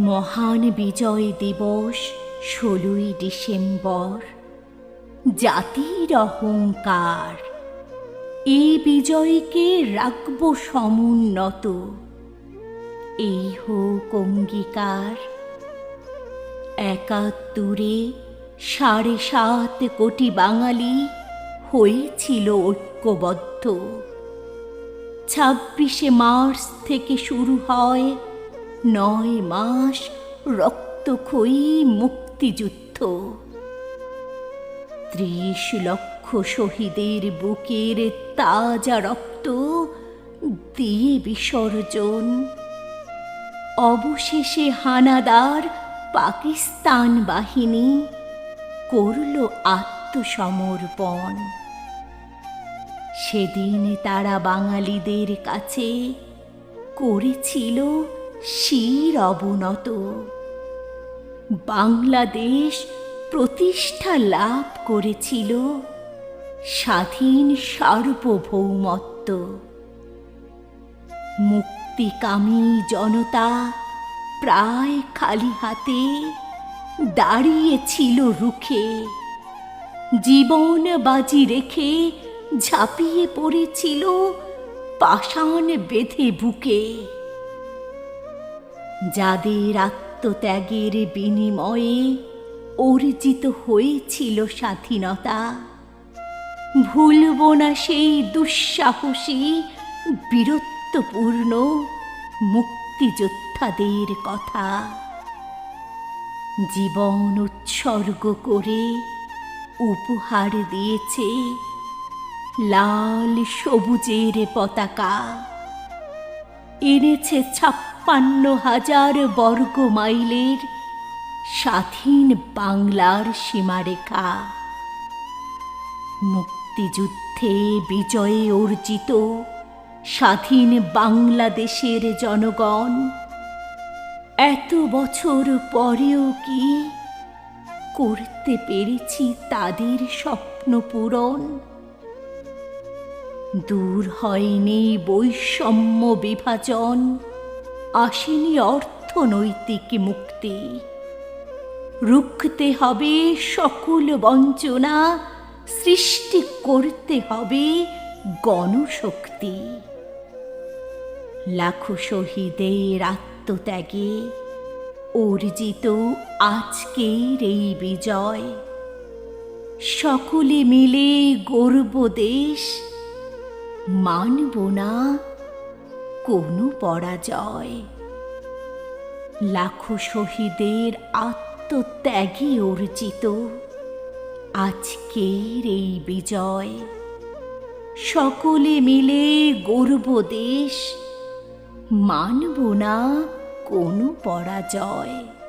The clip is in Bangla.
মহান বিজয় দিবস ষোলোই ডিসেম্বর। জাতির অহংকার। এই বিজয়কে রাখব সমুন্নত। এই হোক অঙ্গীকার। একাত্তরে সাড়ে সাত কোটি বাঙালি হয়েছিল ঐক্যবদ্ধ। ছাব্বিশে মার্চ থেকে শুরু হয় নয় মাস রক্তক্ষয়ী মুক্তিযুদ্ধ। ত্রিশ লক্ষ শহীদের বুকের তাজা রক্ত দিয়ে বিসর্জন। অবশেষে হানাদার পাকিস্তান বাহিনী করল আত্মসমর্পণ। সেদিন তারা বাঙালিদের কাছে করেছিল শির অবনত বাংলাদেশ প্রতিষ্ঠা লাভ করেছিল স্বাধীন সার্বভৌমত্ব। মুক্তিকামী জনতা প্রায় খালি হাতে দাঁড়িয়েছিল রুখে। জীবন বাজি রেখে ঝাঁপিয়ে পড়েছিল পাষাণ বেঁধে বুকে। যাদের আত্মত্যাগের বিনিময়ে অর্জিত হয়েছিল স্বাধীনতা, ভুলব না সেই দুঃসাহসী, বীরত্বপূর্ণ মুক্তিযোদ্ধাদের কথা। জীবন উৎসর্গ করে উপহার দিয়েছে লাল সবুজের পতাকা। এনেছে ছাপ্পান্ন হাজার বর্গ মাইলের স্বাধীন বাংলার সীমারেখা। মুক্তিযুদ্ধে বিজয়ে অর্জিত স্বাধীন বাংলাদেশের জনগণ, এত বছর পরেও কি করতে পেরেছি তাদের স্বপ্ন পূরণ? দূর হয়নি বৈষম্য বিভাজন আসেনি অর্থনৈতিক মুক্তি। রুখতে হবে সকল বঞ্চনা, সৃষ্টি করতে হবে গণশক্তি। লাখো শহীদের আত্মত্যাগে অর্জিত আজকের এই বিজয়। সকলে মিলে গর্ব দেশ মানব না কোনো পরাজয়। লাখো শহীদের আত্মত্যাগে অর্জিত। আজকের এই বিজয়। সকলে মিলে গর্ব দেশ। মানব না কোনো পরাজয়।